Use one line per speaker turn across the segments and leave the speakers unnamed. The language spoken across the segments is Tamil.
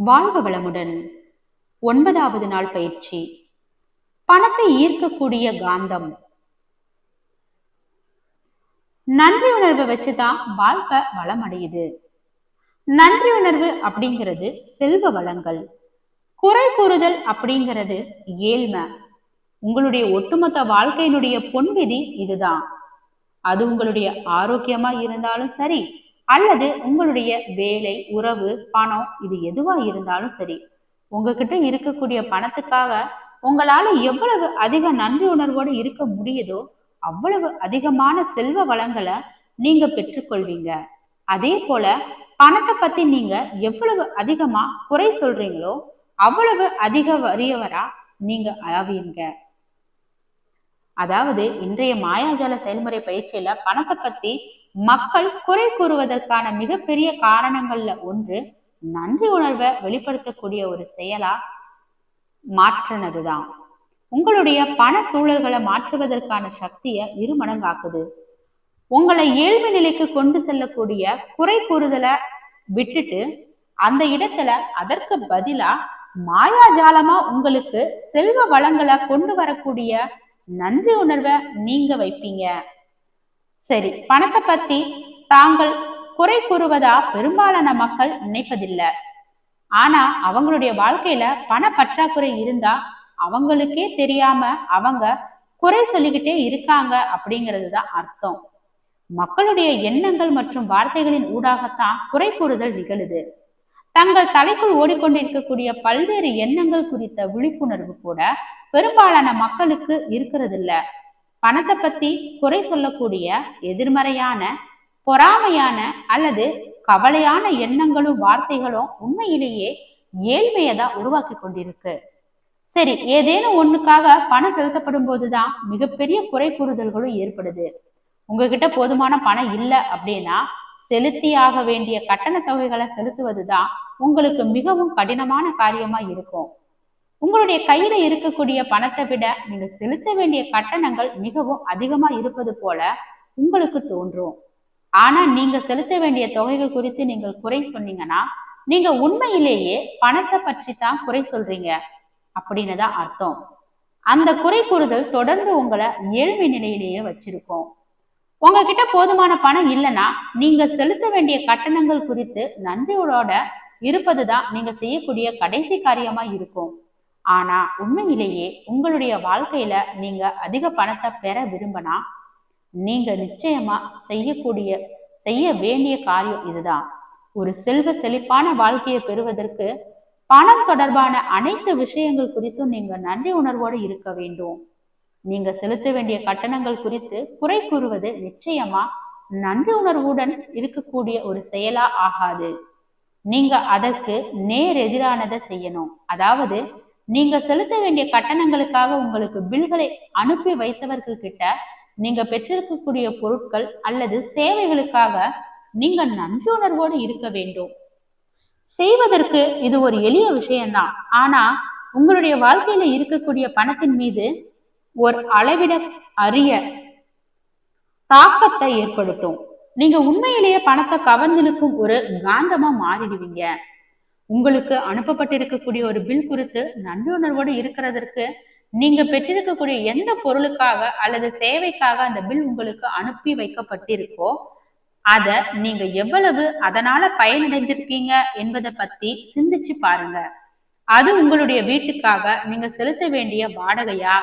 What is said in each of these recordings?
வாழ்க வளமுடன். ஒன்பதாவது நாள் பயிற்சி. பணத்தை ஈர்க்கக்கூடிய காந்தம். நன்றி உணர்வை வச்சுதான் வாழ்க்கை வளம் அடையுது நன்றி உணர்வு அப்படிங்கிறது செல்வ வளங்கள். குறை கூறுதல் அப்படிங்கிறது ஏழ்மை. உங்களுடைய ஒட்டுமொத்த வாழ்க்கையினுடைய பொன்விதி இதுதான். அது உங்களுடைய ஆரோக்கியமா இருந்தாலும் சரி அல்லது உங்களுடைய வேலை உறவு பணம் இது எதுவா இருந்தாலும் சரி உங்ககிட்ட இருக்கக்கூடிய பணத்துக்காக உங்களால எவ்வளவு அதிக நன்றி உணர்வோடு இருக்க முடியுதோ அவ்வளவு அதிகமான செல்வ வளங்களை நீங்க பெற்றுக்கொள்வீங்க. அதே போல பணத்தை பத்தி நீங்க எவ்வளவு அதிகமா குறை சொல்றீங்களோ அவ்வளவு அதிக வறியவரா நீங்க ஆவீங்க. அதாவது இன்றைய மாயாஜால செயல்முறை பயிற்சியில பணத்தை பத்தி மக்கள் குறை கூறுவதற்கான மிகப்பெரிய காரணங்கள்ல ஒன்று நன்றி உணர்வை வெளிப்படுத்தக்கூடிய ஒரு செயலா மாற்றினதுதான். உங்களுடைய பண சூழல்களை மாற்றுவதற்கான சக்தியை இரு மடங்காக்குது. உங்களை ஏழ்மை நிலைக்கு கொண்டு செல்லக்கூடிய குறை கூறுதலை விட்டுட்டு அந்த இடத்துல அதற்கு பதிலா மாயாஜாலமா உங்களுக்கு செல்வ வளங்களை கொண்டு வரக்கூடிய நன்றி உணர்வை நீங்க வைப்பீங்க. சரி பணத்தை பத்தி தாங்கள் குறை கூறுவதா பெரும்பாலான மக்கள் நினைப்பதில்லை. ஆனா அவங்களுடைய வாழ்க்கையில பண பற்றாக்குறை இருந்தா அவங்களுக்கே தெரியாம அவங்க குறை சொல்லிக்கிட்டே இருக்காங்க அப்படிங்கிறது தான் அர்த்தம். மக்களுடைய எண்ணங்கள் மற்றும் வார்த்தைகளின் ஊடாகத்தான் குறை கூறுதல் நிகழுது. தங்கள் தலைக்குள் ஓடிக்கொண்டிருக்கக்கூடிய பல்வேறு எண்ணங்கள் குறித்த விழிப்புணர்வு கூட பெரும்பாலான மக்களுக்கு இருக்கிறது இல்ல பணத்தை பத்தி குறை சொல்லக்கூடிய எதிர்மறையான பொறாமையான அல்லது கவலையான எண்ணங்களும் வார்த்தைகளும் உண்மையிலேயே ஏழ்மையை தான் உருவாக்கி கொண்டிருக்கு. சரி ஏதேனும் ஒண்ணுக்காக பணம் செலுத்தப்படும் போதுதான் மிகப்பெரிய குறை கூறுதல்களும் ஏற்படுது. உங்ககிட்ட போதுமான பணம் இல்லை அப்படின்னா செலுத்தி ஆக வேண்டிய கட்டண தொகைகளை செலுத்துவதுதான் உங்களுக்கு மிகவும் கடினமான காரியமா இருக்கும். உங்களுடைய கையில இருக்கக்கூடிய பணத்தை விட நீங்க செலுத்த வேண்டிய கட்டணங்கள் மிகவும் அதிகமா இருப்பது போல உங்களுக்கு தோன்றும். ஆனா நீங்க செலுத்த வேண்டிய தொகைகள் குறித்து நீங்கள் குறை சொன்னீங்கன்னா நீங்க உண்மையிலேயே பணத்தை பற்றி தான் குறை சொல்றீங்க அப்படின்னு தான் அர்த்தம். அந்த குறை கூறுதல் தொடர்ந்து உங்களை ஏழ்மை நிலையிலேயே வச்சிருக்கோம். உங்ககிட்ட போதுமான பணம் இல்லைன்னா நீங்க செலுத்த வேண்டிய கட்டணங்கள் குறித்து நன்றியோட இருப்பதுதான் நீங்க செய்யக்கூடிய கடைசி காரியமா இருக்கும். ஆனா உண்மையிலேயே உங்களுடைய வாழ்க்கையில நீங்க அதிக பணத்தை பெற விரும்பினா நீங்க நிச்சயமா செய்யக்கூடிய செய்ய வேண்டிய காரியம் இதுதான். ஒரு செல்வ செழிப்பான வாழ்க்கையை பெறுவதற்கு பணம் தொடர்பான அனைத்து விஷயங்கள் குறித்தும் நீங்க நன்றி உணர்வோடு இருக்க வேண்டும். நீங்க செலுத்த வேண்டிய கட்டணங்கள் குறித்து குறை கூறுவது நிச்சயமா நன்றி உணர்வுடன் இருக்கக்கூடிய ஒரு செயலா ஆகாது. நீங்க அதற்கு நேர் எதிரானதை செய்யணும். அதாவது நீங்க செலுத்த வேண்டிய கட்டணங்களுக்காக உங்களுக்கு பில்களை அனுப்பி வைத்தவர்கள் கிட்ட நீங்க பெற்றிருக்கக்கூடிய பொருட்கள் அல்லது சேவைகளுக்காக நீங்க நன்றியுணர்வோடு இருக்க வேண்டும். செய்வதற்கு இது ஒரு எளிய விஷயம்தான். ஆனா உங்களுடைய வாழ்க்கையில இருக்கக்கூடிய பணத்தின் மீது ஒரு அளவிட அரிய தாக்கத்தை ஏற்படுத்தும். நீங்க உண்மையிலேயே பணத்தை கவர்ந்திழுக்கும் ஒரு காந்தமா மாறிடுவீங்க. உங்களுக்கு அனுப்பப்பட்டிருக்கக்கூடிய ஒரு பில் குறித்து நன்றியுணர்வோடு இருக்கிறதற்கு நீங்க பெற்றிருக்கக்கூடிய எந்த பொருளுக்காக அல்லது சேவைக்காக அந்த பில் உங்களுக்கு அனுப்பி வைக்கப்பட்டிருக்கோ அத நீங்க எவ்வளவு அதனால பயனடைந்திருக்கீங்க என்பதை பத்தி சிந்திச்சு பாருங்க. அது உங்களுடைய வீட்டுக்காக நீங்க செலுத்த வேண்டிய வாடகையா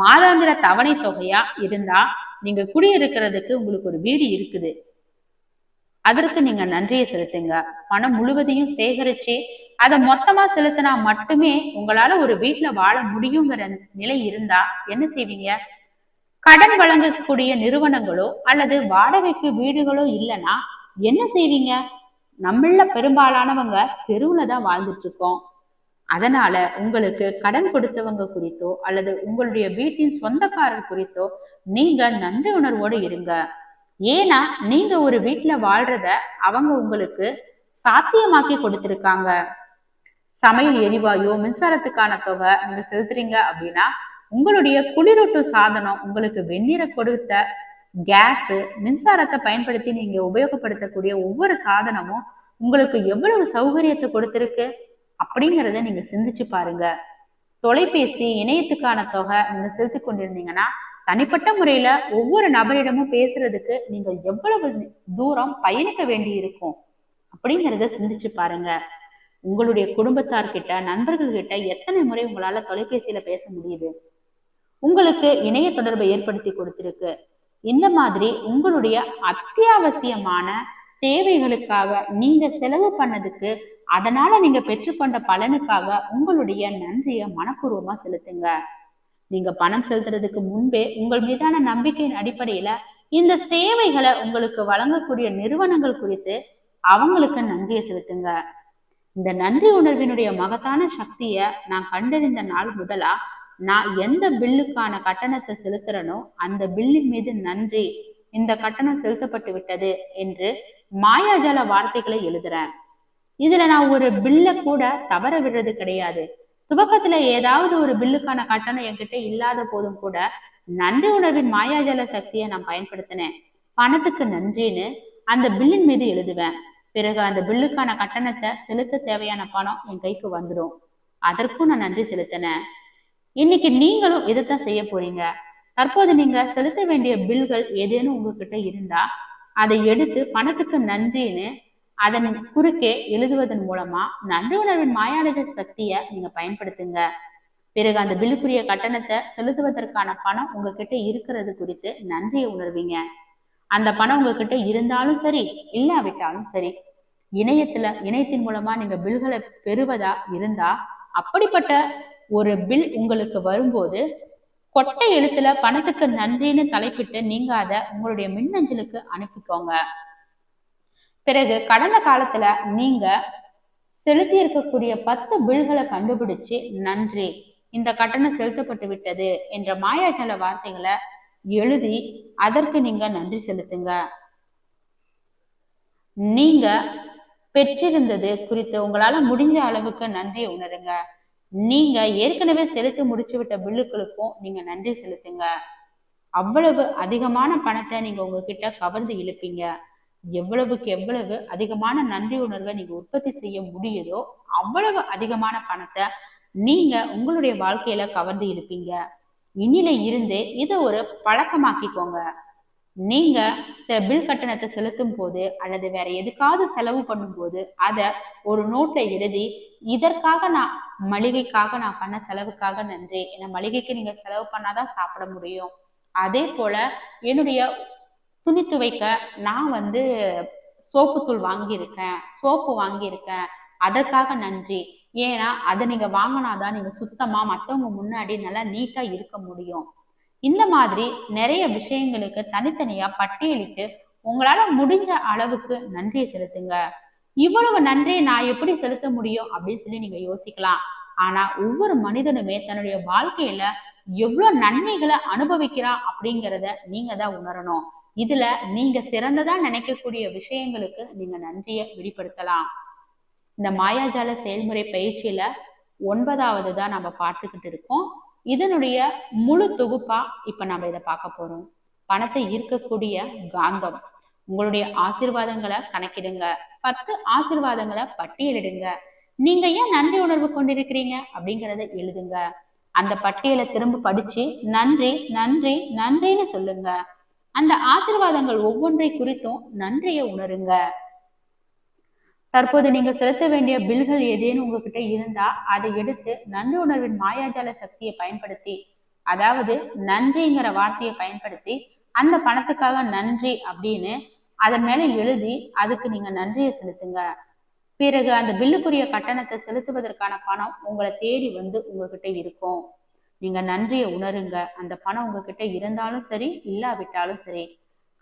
மாதாந்திர தவணை தொகையா இருந்தா நீங்க குடியிருக்கிறதுக்கு உங்களுக்கு ஒரு வீடு இருக்குது. அதற்கு நீங்க நன்றியை செலுத்துங்க. பணம் முழுவதையும் சேகரிச்சு அதை மொத்தமா செலுத்தினா மட்டுமே உங்களால ஒரு வீட்டுல வாழ முடியுங்கிற நிலை இருந்தா என்ன செய்வீங்க? கடன் வழங்கக்கூடிய நிறுவனங்களோ அல்லது வாடகைக்கு வீடுகளோ இல்லைன்னா என்ன செய்வீங்க? நம்மள பெரும்பாலானவங்க தெருவுல தான் வாழ்ந்துட்டு இருக்கோம் அதனால உங்களுக்கு கடன் கொடுத்தவங்க குறித்தோ அல்லது உங்களுடைய வீட்டின் சொந்தக்காரர் குறித்தோ நீங்க நன்றி உணர்வோடு இருங்க. ஏன்னா நீங்க ஒரு வீட்டுல வாழ்றத அவங்க உங்களுக்கு சாத்தியமாக்கி கொடுத்திருக்காங்க. சமையல் எரிவாயு மின்சாரத்துக்கான தொகை நீங்க செலுத்துறீங்க அப்படின்னா உங்களுடைய குளிரூட்டு சாதனம் உங்களுக்கு வெந்நீரை கொடுத்த கேஸ் மின்சாரத்தை பயன்படுத்தி நீங்க உபயோகப்படுத்தக்கூடிய ஒவ்வொரு சாதனமும் உங்களுக்கு எவ்வளவு சௌகரியத்தை கொடுத்திருக்கு அப்படிங்கிறத நீங்க சிந்திச்சு பாருங்க. தொலைபேசி இணையத்துக்கான தொகை நீங்க செலுத்தி கொண்டிருந்தீங்கன்னா தனிப்பட்ட முறையில ஒவ்வொரு நபரிடமும் பேசுறதுக்கு நீங்க எவ்வளவு தூரம் பயணிக்க வேண்டி இருக்கும் அப்படிங்கிறத சிந்திச்சு பாருங்க. உங்களுடைய குடும்பத்தார்கிட்ட நண்பர்கள்கிட்ட எத்தனை முறை உங்களால தொலைபேசியில பேச முடியுது? உங்களுக்கு இணைய தொடர்பை ஏற்படுத்தி கொடுத்திருக்கு. இந்த மாதிரி உங்களுடைய அத்தியாவசியமான தேவைகளுக்காக நீங்க செலவு பண்ணதுக்கு அதனால நீங்க பெற்றுக்கொண்ட பலனுக்காக உங்களுடைய நன்றியை மனப்பூர்வமா செலுத்துங்க. நீங்க பணம் செலுத்துறதுக்கு முன்பே உங்கள் மீதான நம்பிக்கையின் அடிப்படையில இந்த சேவைகளை உங்களுக்கு வழங்கக்கூடிய நிறுவனங்கள் குறித்து அவங்களுக்கு நன்றியை செலுத்துங்க. இந்த நன்றி உணர்வினுடைய மகத்தான சக்தியை நான் கண்டறிந்த நாள் முதலா நான் எந்த பில்லுக்கான கட்டணத்தை செலுத்துறனோ அந்த பில்லின் மீது நன்றி இந்த கட்டணம் செலுத்தப்பட்டு விட்டது என்று மாயாஜால வார்த்தைகளை எழுதுறேன். இதுல நான் ஒரு பில்ல கூட தவற விடுறது கிடையாது. துவக்கத்துல ஏதாவது ஒரு பில்லுக்கான கட்டணம் என்கிட்ட இல்லாத போதும் கூட நன்றி உணர்வின் மாயாஜால சக்தியை நான் பயன்படுத்தினேன். பணத்துக்கு நன்றின்னு அந்த பில்லின் மீது எழுதுவேன். பிறகு அந்த பில்லுக்கான கட்டணத்தை செலுத்த தேவையான பணம் என் கைக்கு வந்துடும். அதற்கும் நான் நன்றி செலுத்தினேன். இன்னைக்கு நீங்களும் இதைத்தான் செய்ய போறீங்க. தற்போது நீங்க செலுத்த வேண்டிய பில்கள் ஏதேனும் உங்ககிட்ட இருந்தா அதை எடுத்து பணத்துக்கு நன்றின்னு அதன் குறுக்கே எழுதுவதன் மூலமா நன்றி உணர்வின் மாயாளக சக்தியை நீங்க பயன்படுத்துங்க. பிறகு அந்த பில்லுக்குரிய கட்டணத்தை செலுத்துவதற்கான பணம் உங்ககிட்ட இருக்கிறது குறித்து நன்றியை உணர்வீங்க. அந்த பணம் உங்ககிட்ட இருந்தாலும் சரி இல்லாவிட்டாலும் சரி இணையத்துல இணையத்தின் மூலமா நீங்க பில்களை பெறுவதா இருந்தா அப்படிப்பட்ட ஒரு பில் உங்களுக்கு வரும்போது கொட்டை எழுத்துல பணத்துக்கு நன்றின்னு தலைப்பிட்டு நீங்க அதை உங்களுடைய மின்னஞ்சலுக்கு அனுப்பிக்கோங்க. பிறகு கடந்த காலத்துல நீங்க செலுத்தி இருக்கக்கூடிய பத்து பில்களை கண்டுபிடிச்சு நன்றி இந்த கட்டணம் செலுத்தப்பட்டு விட்டது என்ற மாயாஜால வார்த்தைகளை எழுதி அதற்கு நீங்க நன்றி செலுத்துங்க. நீங்க பெற்றிருந்தது குறித்து உங்களால முடிஞ்ச அளவுக்கு நன்றியை உணருங்க. நீங்க ஏற்கனவே செலுத்தி முடிச்சு விட்ட பில்லுக்களுக்கும் நீங்க நன்றி செலுத்துங்க. அவ்வளவு அதிகமான பணத்தை நீங்க உங்ககிட்ட கவர்ந்து இழுப்பீங்க. எவ்வளவுக்கு எவ்வளவு அதிகமான நன்றி உணர்வை நீங்க உற்பத்தி செய்ய முடியுதோ அவ்வளவு அதிகமான பணத்தை நீங்க உங்களுடைய வாழ்க்கையில கவர்ந்து இருப்பீங்க. இனில இருந்து இதை ஒரு பழக்கமாக்கிக்கோங்க. நீங்க சில பில் கட்டணத்தை செலுத்தும் போது அல்லது வேற எதுக்காவது செலவு பண்ணும்போது அதை ஒரு நோட்ல எழுதி இதற்காக நான் மளிகைக்காக நான் பண்ண செலவுக்காக நன்றி. ஏன்னா மளிகைக்கு நீங்க செலவு பண்ணாதான் சாப்பிட முடியும். அதே போல என்னுடைய துணி துவைக்க நான் வந்து சோப்பு தூள் வாங்கியிருக்கேன் சோப்பு வாங்கியிருக்கேன். அதற்காக நன்றி. ஏன்னா அதை நீங்க வாங்கினாதான் நீங்க சுத்தமா மத்தவங்க முன்னாடி நல்லா நீட்டா இருக்க முடியும். இந்த மாதிரி நிறைய விஷயங்களுக்கு தனித்தனியா பட்டியலிட்டு உங்களால முடிஞ்ச அளவுக்கு நன்றியை செலுத்துங்க. இவ்வளவு நன்றியை நான் எப்படி செலுத்த முடியும் அப்படின்னு சொல்லி நீங்க யோசிக்கலாம். ஆனா ஒவ்வொரு மனிதனுமே தன்னுடைய வாழ்க்கையில எவ்வளவு நன்மைகளை அனுபவிக்கிறான் அப்படிங்கிறத நீங்க தான் உணரணும். இதுல நீங்க சிறந்ததா நினைக்கக்கூடிய விஷயங்களுக்கு நீங்க நன்றியை வெளிப்படுத்தலாம் இந்த மாயாஜால செயல்முறை பயிற்சியில ஒன்பதாவது தான் நம்ம பார்த்துக்கிட்டு இருக்கோம். இதனுடைய முழு தொகுப்பா இப்ப நம்ம இதை பார்க்க போறோம். பணத்தை ஈர்க்கக்கூடிய காந்தம். உங்களுடைய ஆசிர்வாதங்களை கணக்கிடுங்க. பத்து ஆசிர்வாதங்களை பட்டியலிடுங்க. நீங்க ஏன் நன்றி உணர்வு கொண்டிருக்கிறீங்க அப்படிங்கறத எழுதுங்க. அந்த பட்டியலை திரும்ப படிச்சு நன்றி நன்றி நன்றின்னு சொல்லுங்க. அந்த ஆசிர்வாதங்கள் ஒவ்வொன்றை குறித்தும் நன்றியை உணருங்க. தற்போது நீங்க செலுத்த வேண்டிய பில்கள் ஏதேனும் உங்ககிட்ட இருந்தா அதை எடுத்து நன்றி உணர்வின் மாயாஜால சக்தியை பயன்படுத்தி அதாவது நன்றிங்கிற வார்த்தையை பயன்படுத்தி அந்த பணத்துக்காக நன்றி அப்படின்னு அதன் மேல எழுதி அதுக்கு நீங்க நன்றியை செலுத்துங்க. பிறகு அந்த பில்லுக்குரிய கட்டணத்தை செலுத்துவதற்கான பணம் உங்களை தேடி வந்து உங்ககிட்ட இருக்கும். நீங்க நன்றியை உணருங்க. அந்த பணம் உங்ககிட்ட இருந்தாலும் சரி இல்லாவிட்டாலும் சரி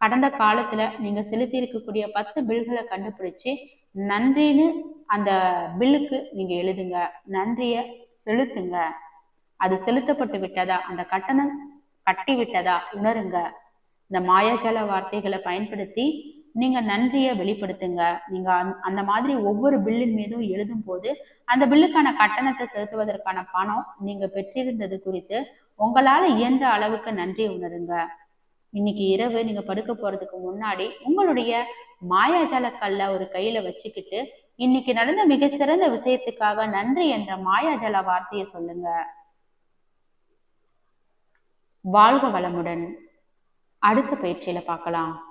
கடந்த காலத்துல நீங்க செலுத்தி இருக்கக்கூடிய பத்து பில்களை கண்டுபிடிச்சு நன்றின்னு அந்த பில்லுக்கு நீங்க எழுதுங்க. நன்றிய செலுத்துங்க. அது செலுத்தப்பட்டு விட்டதா? அந்த கட்டணம் கட்டி விட்டதா உணருங்க. இந்த மாயாஜால வார்த்தைகளை பயன்படுத்தி நீங்க நன்றியை வெளிப்படுத்துங்க. நீங்க அந்த மாதிரி ஒவ்வொரு பில்லின் மீதும் எழுதும் போது அந்த பில்லுக்கான கட்டணத்தை செலுத்துவதற்கான பணம் நீங்க பெற்றிருந்தது குறித்து உங்களால இயன்ற அளவுக்கு நன்றி உணருங்க. இன்னைக்கு இரவு நீங்க படுக்க போறதுக்கு முன்னாடி உங்களுடைய மாயாஜால கல்ல ஒரு கையில வச்சுக்கிட்டு இன்னைக்கு நடந்த மிக சிறந்த விஷயத்துக்காக நன்றி என்ற மாயாஜால வார்த்தையை சொல்லுங்க. வாழ்க வளமுடன். அடுத்த பயிற்சியில பார்க்கலாம்.